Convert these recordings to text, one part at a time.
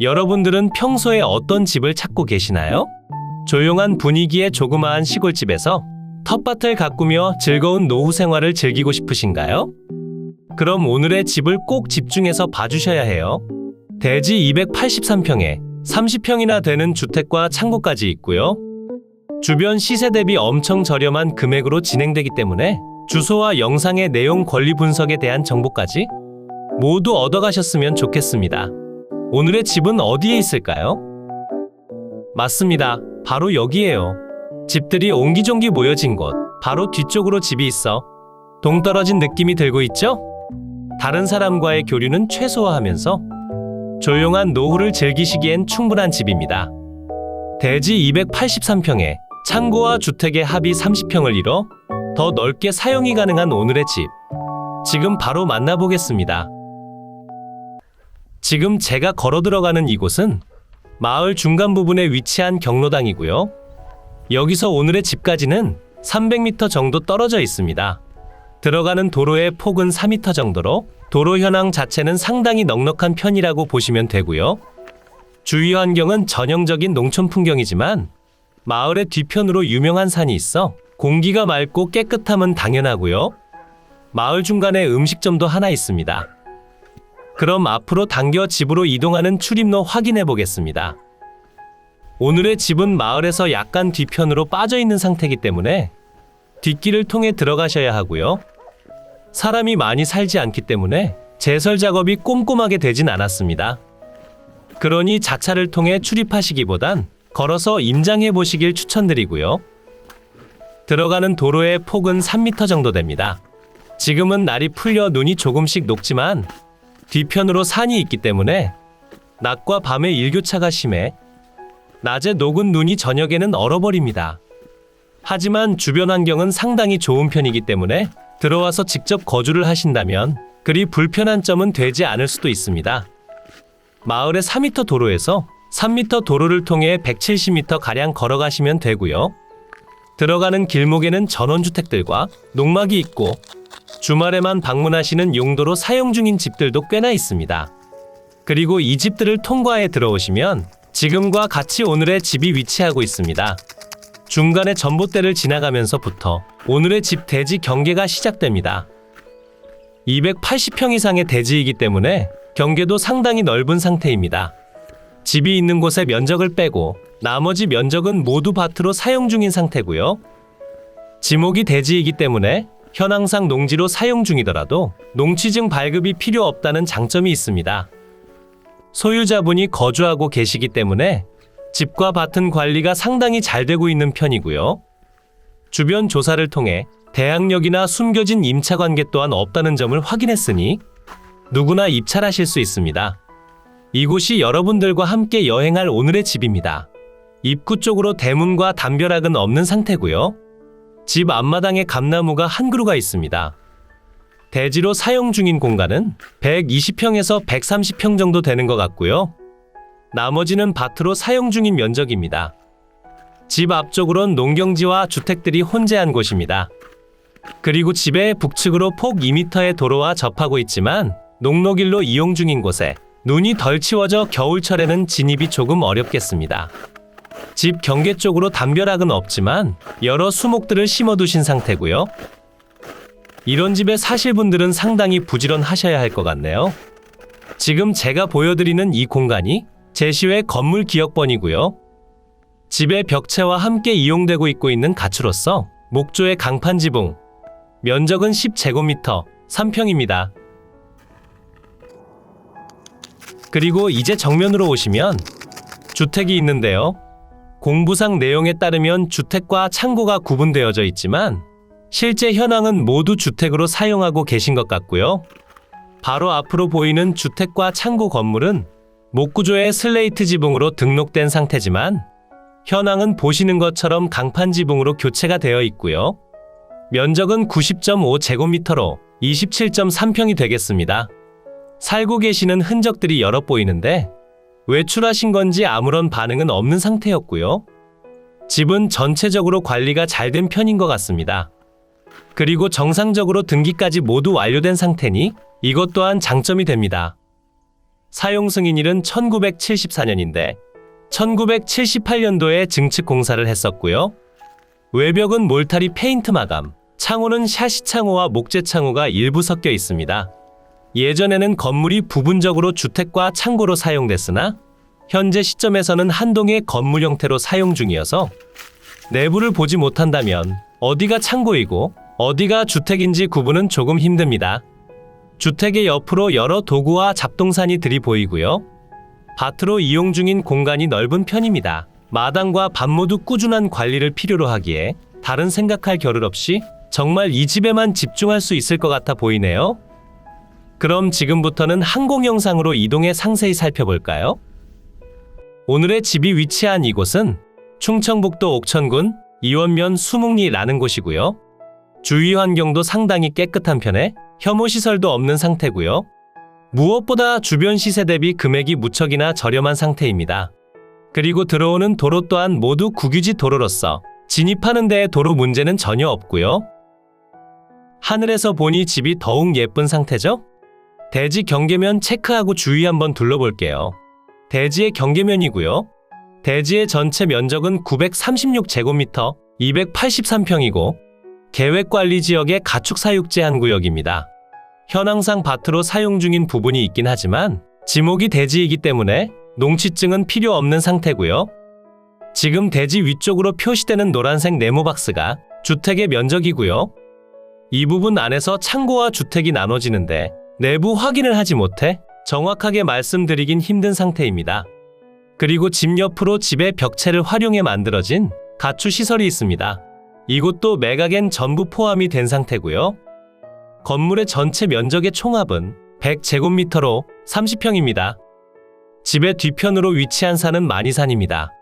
여러분들은 평소에 어떤 집을 찾고 계시나요? 조용한 분위기의 조그마한 시골집에서 텃밭을 가꾸며 즐거운 노후 생활을 즐기고 싶으신가요? 그럼 오늘의 집을 꼭 집중해서 봐주셔야 해요. 대지 283평에 30평이나 되는 주택과 창고까지 있고요. 주변 시세 대비 엄청 저렴한 금액으로 진행되기 때문에 주소와 영상의 내용 권리 분석에 대한 정보까지 모두 얻어가셨으면 좋겠습니다. 오늘의 집은 어디에 있을까요? 맞습니다. 바로 여기에요. 집들이 옹기종기 모여진 곳, 바로 뒤쪽으로 집이 있어 동떨어진 느낌이 들고 있죠? 다른 사람과의 교류는 최소화하면서 조용한 노후를 즐기시기엔 충분한 집입니다. 대지 283평에 창고와 주택의 합이 30평을 이뤄 더 넓게 사용이 가능한 오늘의 집. 지금 바로 만나보겠습니다. 지금 제가 걸어 들어가는 이곳은 마을 중간 부분에 위치한 경로당이고요. 여기서 오늘의 집까지는 300m 정도 떨어져 있습니다. 들어가는 도로의 폭은 4m 정도로 도로 현황 자체는 상당히 넉넉한 편이라고 보시면 되고요. 주위 환경은 전형적인 농촌 풍경이지만 마을의 뒤편으로 유명한 산이 있어 공기가 맑고 깨끗함은 당연하고요. 마을 중간에 음식점도 하나 있습니다. 그럼 앞으로 당겨 집으로 이동하는 출입로 확인해 보겠습니다. 오늘의 집은 마을에서 약간 뒤편으로 빠져 있는 상태이기 때문에 뒷길을 통해 들어가셔야 하고요. 사람이 많이 살지 않기 때문에 제설 작업이 꼼꼼하게 되진 않았습니다. 그러니 자차를 통해 출입하시기보단 걸어서 임장해 보시길 추천드리고요. 들어가는 도로의 폭은 3m 정도 됩니다. 지금은 날이 풀려 눈이 조금씩 녹지만 뒤편으로 산이 있기 때문에 낮과 밤의 일교차가 심해 낮에 녹은 눈이 저녁에는 얼어버립니다. 하지만 주변 환경은 상당히 좋은 편이기 때문에 들어와서 직접 거주를 하신다면 그리 불편한 점은 되지 않을 수도 있습니다. 마을의 4m 도로에서 3m 도로를 통해 170m 가량 걸어가시면 되고요. 들어가는 길목에는 전원주택들과 농막이 있고 주말에만 방문하시는 용도로 사용 중인 집들도 꽤나 있습니다. 그리고 이 집들을 통과해 들어오시면 지금과 같이 오늘의 집이 위치하고 있습니다. 중간에 전봇대를 지나가면서부터 오늘의 집 대지 경계가 시작됩니다. 280평 이상의 대지이기 때문에 경계도 상당히 넓은 상태입니다. 집이 있는 곳의 면적을 빼고 나머지 면적은 모두 밭으로 사용 중인 상태고요. 지목이 대지이기 때문에 현황상 농지로 사용 중이더라도 농취증 발급이 필요 없다는 장점이 있습니다. 소유자분이 거주하고 계시기 때문에 집과 밭은 관리가 상당히 잘 되고 있는 편이고요. 주변 조사를 통해 대항력이나 숨겨진 임차 관계 또한 없다는 점을 확인했으니 누구나 입찰하실 수 있습니다. 이곳이 여러분들과 함께 여행할 오늘의 집입니다. 입구 쪽으로 대문과 담벼락은 없는 상태고요. 집 앞마당에 감나무가 한 그루가 있습니다. 대지로 사용 중인 공간은 120평에서 130평 정도 되는 것 같고요. 나머지는 밭으로 사용 중인 면적입니다. 집 앞쪽으론 농경지와 주택들이 혼재한 곳입니다. 그리고 집의 북측으로 폭 2m의 도로와 접하고 있지만 농로길로 이용 중인 곳에 눈이 덜 치워져 겨울철에는 진입이 조금 어렵겠습니다. 집 경계 쪽으로 담벼락은 없지만 여러 수목들을 심어두신 상태고요. 이런 집에 사실 분들은 상당히 부지런하셔야 할 것 같네요. 지금 제가 보여드리는 이 공간이 제시회 건물 기역번이고요. 집의 벽체와 함께 이용되고 있고 있는 가추로서 목조의 강판 지붕, 면적은 10제곱미터, 3평입니다. 그리고 이제 정면으로 오시면 주택이 있는데요. 공부상 내용에 따르면 주택과 창고가 구분되어져 있지만 실제 현황은 모두 주택으로 사용하고 계신 것 같고요. 바로 앞으로 보이는 주택과 창고 건물은 목구조의 슬레이트 지붕으로 등록된 상태지만 현황은 보시는 것처럼 강판 지붕으로 교체가 되어 있고요. 면적은 90.5제곱미터로 27.3평이 되겠습니다. 살고 계시는 흔적들이 여러 보이는데 외출하신 건지 아무런 반응은 없는 상태였고요. 집은 전체적으로 관리가 잘 된 편인 것 같습니다. 그리고 정상적으로 등기까지 모두 완료된 상태니 이것 또한 장점이 됩니다. 사용 승인일은 1974년인데 1978년도에 증축 공사를 했었고요. 외벽은 몰타리 페인트 마감, 창호는 샤시 창호와 목재 창호가 일부 섞여 있습니다. 예전에는 건물이 부분적으로 주택과 창고로 사용됐으나 현재 시점에서는 한 동의 건물 형태로 사용 중이어서 내부를 보지 못한다면 어디가 창고이고 어디가 주택인지 구분은 조금 힘듭니다. 주택의 옆으로 여러 도구와 잡동사니 들이 보이고요. 밭으로 이용 중인 공간이 넓은 편입니다. 마당과 밭 모두 꾸준한 관리를 필요로 하기에 다른 생각할 겨를 없이 정말 이 집에만 집중할 수 있을 것 같아 보이네요. 그럼 지금부터는 항공 영상으로 이동해 상세히 살펴볼까요? 오늘의 집이 위치한 이곳은 충청북도 옥천군 이원면 수묵리라는 곳이고요. 주위 환경도 상당히 깨끗한 편에 혐오 시설도 없는 상태고요. 무엇보다 주변 시세 대비 금액이 무척이나 저렴한 상태입니다. 그리고 들어오는 도로 또한 모두 국유지 도로로서 진입하는 데에 도로 문제는 전혀 없고요. 하늘에서 보니 집이 더욱 예쁜 상태죠? 대지 경계면 체크하고 주위 한번 둘러볼게요. 대지의 경계면이고요. 대지의 전체 면적은 936제곱미터, 283평이고 계획관리 지역의 가축 사육 제 한 구역입니다. 현황상 밭으로 사용 중인 부분이 있긴 하지만 지목이 대지이기 때문에 농취증은 필요 없는 상태고요. 지금 대지 위쪽으로 표시되는 노란색 네모 박스가 주택의 면적이고요. 이 부분 안에서 창고와 주택이 나눠지는데 내부 확인을 하지 못해 정확하게 말씀드리긴 힘든 상태입니다. 그리고 집 옆으로 집의 벽체를 활용해 만들어진 가축 시설이 있습니다. 이곳도 매각엔 전부 포함이 된 상태고요. 건물의 전체 면적의 총합은 100제곱미터로 30평입니다. 집의 뒤편으로 위치한 산은 만이산입니다.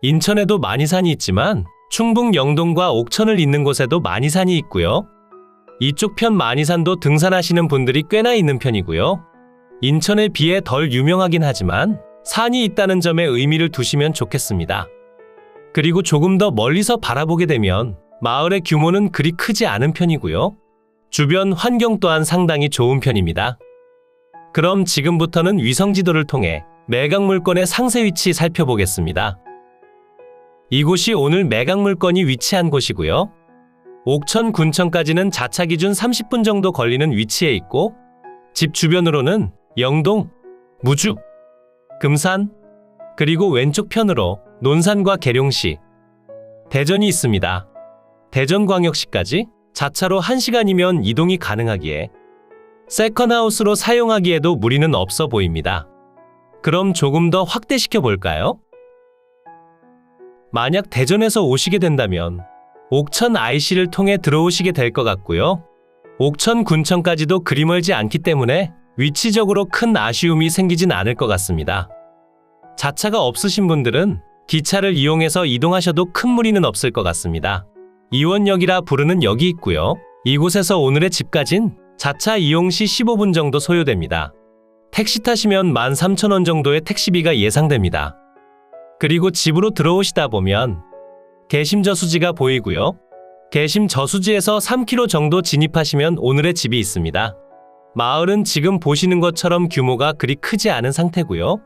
인천에도 만이산이 있지만 충북 영동과 옥천을 잇는 곳에도 만이산이 있고요. 이쪽 편 만이산도 등산하시는 분들이 꽤나 있는 편이고요. 인천에 비해 덜 유명하긴 하지만 산이 있다는 점에 의미를 두시면 좋겠습니다. 그리고 조금 더 멀리서 바라보게 되면 마을의 규모는 그리 크지 않은 편이고요. 주변 환경 또한 상당히 좋은 편입니다. 그럼 지금부터는 위성지도를 통해 매각 물건의 상세 위치 살펴보겠습니다. 이곳이 오늘 매각 물건이 위치한 곳이고요. 옥천 군청까지는 자차 기준 30분 정도 걸리는 위치에 있고 집 주변으로는 영동, 무주, 금산, 그리고 왼쪽 편으로 논산과 계룡시, 대전이 있습니다. 대전광역시까지 자차로 1시간이면 이동이 가능하기에 세컨하우스로 사용하기에도 무리는 없어 보입니다. 그럼 조금 더 확대시켜 볼까요? 만약 대전에서 오시게 된다면 옥천 IC를 통해 들어오시게 될 것 같고요. 옥천 군청까지도 그리 멀지 않기 때문에 위치적으로 큰 아쉬움이 생기진 않을 것 같습니다. 자차가 없으신 분들은 기차를 이용해서 이동하셔도 큰 무리는 없을 것 같습니다. 이원역이라 부르는 역이 있고요. 이곳에서 오늘의 집까진 자차 이용 시 15분 정도 소요됩니다. 택시 타시면 13,000원 정도의 택시비가 예상됩니다. 그리고 집으로 들어오시다 보면 개심 저수지가 보이고요. 개심 저수지에서 3km 정도 진입하시면 오늘의 집이 있습니다. 마을은 지금 보시는 것처럼 규모가 그리 크지 않은 상태고요.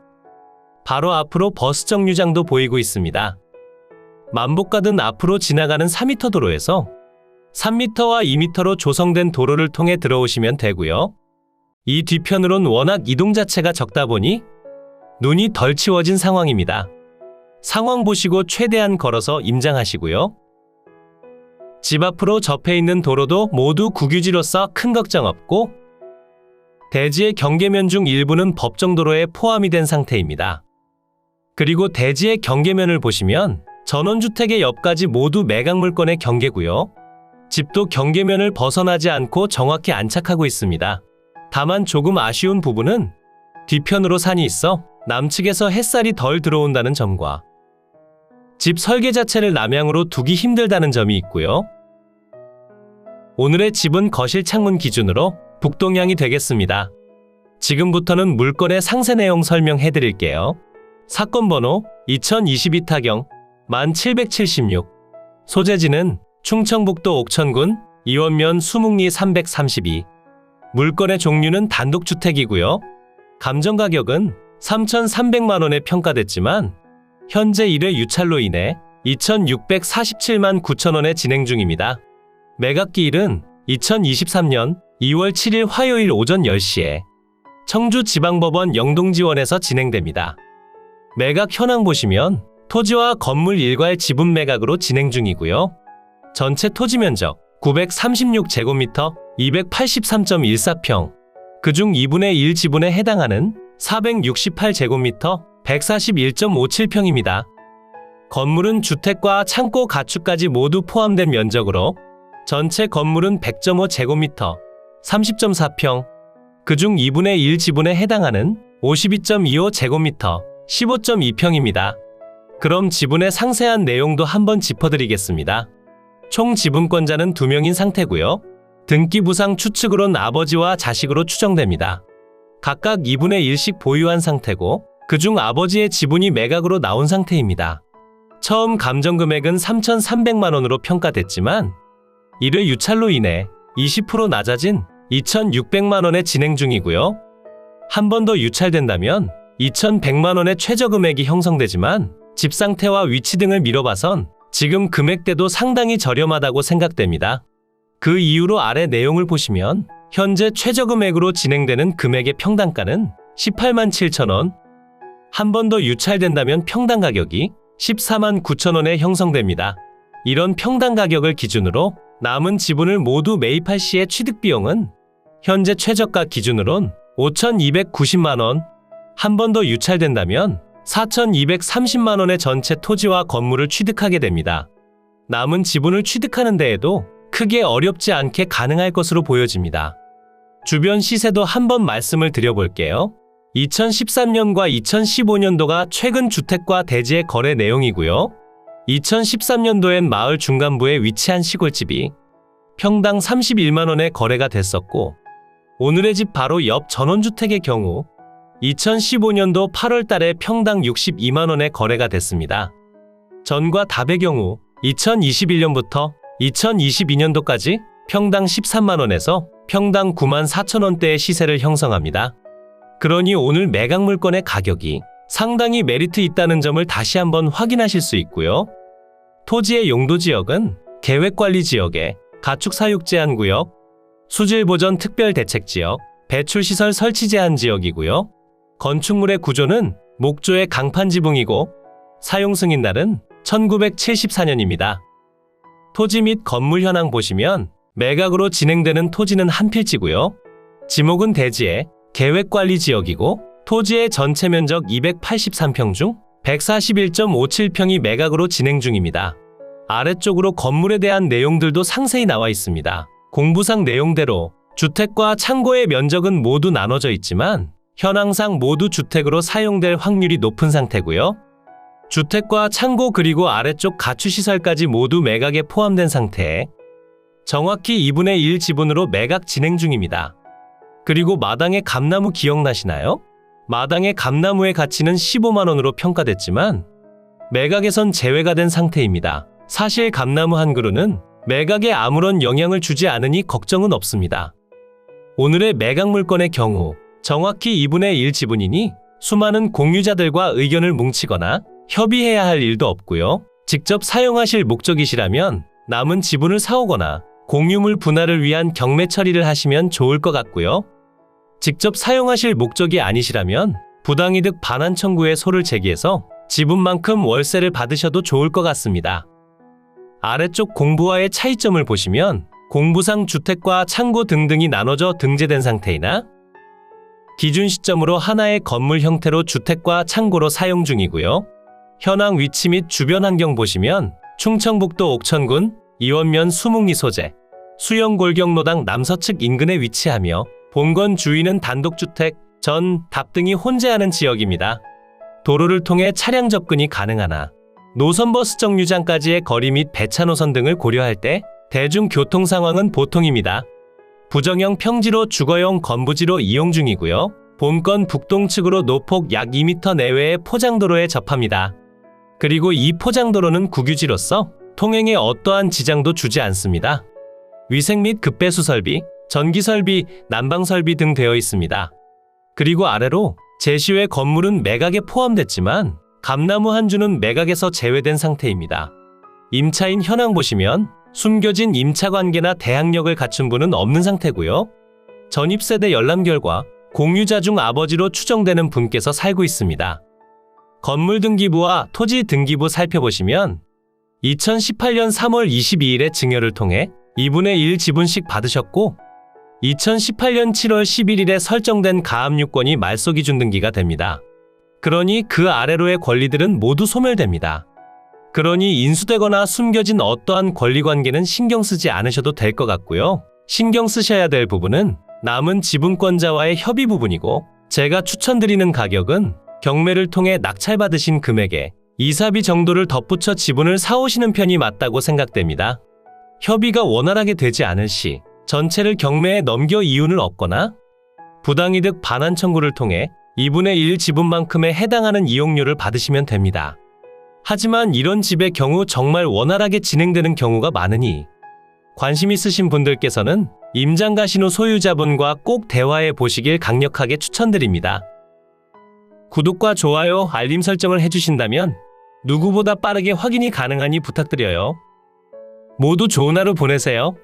바로 앞으로 버스 정류장도 보이고 있습니다. 만복가든 앞으로 지나가는 4m 도로에서 3m와 2m로 조성된 도로를 통해 들어오시면 되고요. 이 뒤편으론 워낙 이동 자체가 적다 보니 눈이 덜 치워진 상황입니다. 상황 보시고 최대한 걸어서 임장하시고요. 집 앞으로 접해 있는 도로도 모두 국유지로서 큰 걱정 없고 대지의 경계면 중 일부는 법정도로에 포함이 된 상태입니다. 그리고 대지의 경계면을 보시면 전원주택의 옆까지 모두 매각 물건의 경계고요. 집도 경계면을 벗어나지 않고 정확히 안착하고 있습니다. 다만 조금 아쉬운 부분은 뒤편으로 산이 있어 남측에서 햇살이 덜 들어온다는 점과 집 설계 자체를 남향으로 두기 힘들다는 점이 있고요. 오늘의 집은 거실 창문 기준으로 북동향이 되겠습니다. 지금부터는 물건의 상세 내용 설명해 드릴게요. 사건 번호 2022 타경 1776 소재지는 충청북도 옥천군 이원면 수묵리 332 물건의 종류는 단독주택이고요. 감정 가격은 3,300만 원에 평가됐지만 현재 1회 유찰로 인해 2,647만 9천 원에 진행 중입니다. 매각기일은 2023년 2월 7일 화요일 오전 10시에 청주지방법원 영동지원에서 진행됩니다. 매각 현황 보시면 토지와 건물 일괄 지분 매각으로 진행 중이고요. 전체 토지 면적 936제곱미터 283.14평, 그중 2분의 1 지분에 해당하는 468제곱미터 141.57평입니다. 건물은 주택과 창고 가축까지 모두 포함된 면적으로 전체 건물은 100.5제곱미터 30.4평, 그중 2분의 1 지분에 해당하는 52.25제곱미터 15.2평입니다. 그럼 지분의 상세한 내용도 한번 짚어드리겠습니다. 총 지분권자는 2명인 상태고요. 등기 부상 추측으론 아버지와 자식으로 추정됩니다. 각각 2분의 1씩 보유한 상태고 그중 아버지의 지분이 매각으로 나온 상태입니다. 처음 감정 금액은 3,300만 원으로 평가됐지만 1회 유찰로 인해 20% 낮아진 2,600만 원에 진행 중이고요. 한 번 더 유찰된다면 2,100만 원의 최저 금액이 형성되지만 집 상태와 위치 등을 미뤄봐선 지금 금액대도 상당히 저렴하다고 생각됩니다. 그 이유로 아래 내용을 보시면 현재 최저 금액으로 진행되는 금액의 평당가는 18만 7천 원. 한 번 더 유찰된다면 평당 가격이 14만 9천 원에 형성됩니다. 이런 평당 가격을 기준으로 남은 지분을 모두 매입할 시의 취득 비용은 현재 최저가 기준으론 5,290만 원. 한 번 더 유찰된다면 4,230만 원의 전체 토지와 건물을 취득하게 됩니다. 남은 지분을 취득하는 데에도 크게 어렵지 않게 가능할 것으로 보여집니다. 주변 시세도 한번 말씀을 드려볼게요. 2013년과 2015년도가 최근 주택과 대지의 거래 내용이고요. 2013년도엔 마을 중간부에 위치한 시골집이 평당 31만 원에 거래가 됐었고 오늘의 집 바로 옆 전원주택의 경우 2015년도 8월 달에 평당 62만 원에 거래가 됐습니다. 전과 답의 경우 2021년부터 2022년도까지 평당 13만 원에서 평당 9만 4천 원대의 시세를 형성합니다. 그러니 오늘 매각 물건의 가격이 상당히 메리트 있다는 점을 다시 한번 확인하실 수 있고요. 토지의 용도 지역은 계획관리 지역에 가축 사육 제한 구역, 수질 보전 특별 대책 지역, 배출 시설 설치 제한 지역이고요. 건축물의 구조는 목조의 강판 지붕이고 사용 승인 날은 1974년입니다. 토지 및 건물 현황 보시면 매각으로 진행되는 토지는 한 필지고요. 지목은 대지의 계획관리 지역이고 토지의 전체 면적 283평 중 141.57평이 매각으로 진행 중입니다. 아래쪽으로 건물에 대한 내용들도 상세히 나와 있습니다. 공부상 내용대로 주택과 창고의 면적은 모두 나눠져 있지만 현황상 모두 주택으로 사용될 확률이 높은 상태고요. 주택과 창고 그리고 아래쪽 가축시설까지 모두 매각에 포함된 상태에 정확히 2분의 1 지분으로 매각 진행 중입니다. 그리고 마당의 감나무 기억나시나요? 마당의 감나무의 가치는 15만 원으로 평가됐지만 매각에선 제외가 된 상태입니다. 사실 감나무 한 그루는 매각에 아무런 영향을 주지 않으니 걱정은 없습니다. 오늘의 매각 물건의 경우 정확히 2분의 1 지분이니 수많은 공유자들과 의견을 뭉치거나 협의해야 할 일도 없고요. 직접 사용하실 목적이시라면 남은 지분을 사오거나 공유물 분할을 위한 경매 처리를 하시면 좋을 것 같고요. 직접 사용하실 목적이 아니시라면 부당이득 반환 청구에 소를 제기해서 지분만큼 월세를 받으셔도 좋을 것 같습니다. 아래쪽 공부와의 차이점을 보시면 공부상 주택과 창고 등등이 나눠져 등재된 상태이나 기준 시점으로 하나의 건물 형태로 주택과 창고로 사용 중이고요. 현황 위치 및 주변 환경 보시면 충청북도 옥천군 이원면 수묵리 소재 수영골경로당 남서측 인근에 위치하며 본건 주위는 단독주택, 전, 답 등이 혼재하는 지역입니다. 도로를 통해 차량 접근이 가능하나 노선버스 정류장까지의 거리 및 배차 노선 등을 고려할 때 대중교통 상황은 보통입니다. 부정형 평지로 주거용 건부지로 이용 중이고요. 본건 북동측으로 노폭 약 2m 내외의 포장도로에 접합니다. 그리고 이 포장도로는 국유지로서 통행에 어떠한 지장도 주지 않습니다. 위생 및 급배수 설비, 전기 설비, 난방 설비 등 되어 있습니다. 그리고 아래로 제시외 건물은 매각에 포함됐지만 감나무 한 주는 매각에서 제외된 상태입니다. 임차인 현황 보시면 숨겨진 임차 관계나 대항력을 갖춘 분은 없는 상태고요. 전입세대 열람 결과 공유자 중 아버지로 추정되는 분께서 살고 있습니다. 건물 등기부와 토지 등기부 살펴보시면 2018년 3월 22일에 증여를 통해 2분의 1 지분씩 받으셨고 2018년 7월 11일에 설정된 가압류권이 말소 기준 등기가 됩니다. 그러니 그 아래로의 권리들은 모두 소멸됩니다. 그러니 인수되거나 숨겨진 어떠한 권리관계는 신경 쓰지 않으셔도 될 것 같고요. 신경 쓰셔야 될 부분은 남은 지분권자와의 협의 부분이고 제가 추천드리는 가격은 경매를 통해 낙찰받으신 금액에 이사비 정도를 덧붙여 지분을 사오시는 편이 맞다고 생각됩니다. 협의가 원활하게 되지 않을 시 전체를 경매에 넘겨 이윤을 얻거나 부당이득 반환 청구를 통해 2분의 1 지분만큼에 해당하는 이용료를 받으시면 됩니다. 하지만 이런 집의 경우 정말 원활하게 진행되는 경우가 많으니 관심 있으신 분들께서는 임장 가신 후 소유자분과 꼭 대화해 보시길 강력하게 추천드립니다. 구독과 좋아요, 알림 설정을 해주신다면 누구보다 빠르게 확인이 가능하니 부탁드려요. 모두 좋은 하루 보내세요.